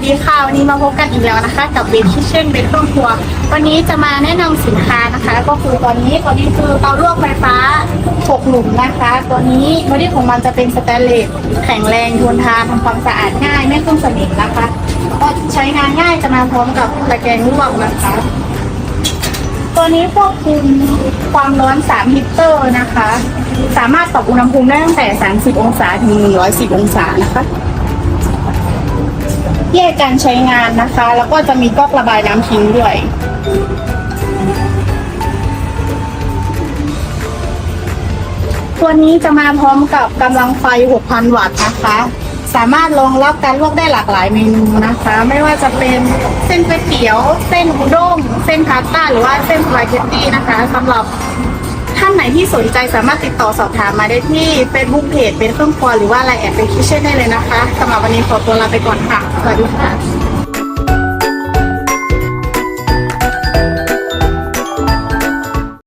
สดีค่ะ วันนี้มาพบกันอีกแล้วนะคะ กับเบนคิเช่นเบนครองครัว วันนี้จะมาแนะนำสินค้านะคะก็คือตอนนี้ตัวนี้คือเตาลวกไฟฟ้า6หลุมนะคะ ตัวนี้บอดี้ของมันจะเป็นสแตนเลสแข็งแรงทนทานทำความสะอาดง่ายไม่ขึ้นสนิมนะคะก็ใช้งานง่ายจะมาพร้อมกับตะแกรงลวกนะคะ ตัวนี้ควบคุมความร้อน 3 ฮิตเตอร์นะคะ สามารถปรับอุณหภูมิได้ตั้งแต่ 30 องศาถึง 110 องศานะคะ แยกการใช้งานนะคะ แล้วก็จะมีก๊อกระบายน้ำทิ้งด้วย ตัวนี้จะมาพร้อมกับกำลังไฟ 6,000 วัตต์นะคะ สามารถรองรับการลวกได้หลากหลายเมนูนะคะ ไม่ว่าจะเป็นเส้นก๋วยเตี๋ยว เส้นอุด้ง เส้นพาสต้าหรือว่าเส้นสปาเกตตี้นะคะสำหรับ ท่านไหนที่สนใจสามารถติดต่อสอบถามมาได้ที่ Facebook Page เป็นเครื่องครัวหรือว่าไลน์แอดเป็นคิเช่นได้เลยนะคะสำหรับวันนี้ขอตัวลาไปก่อนค่ะ สวัสดีค่ะ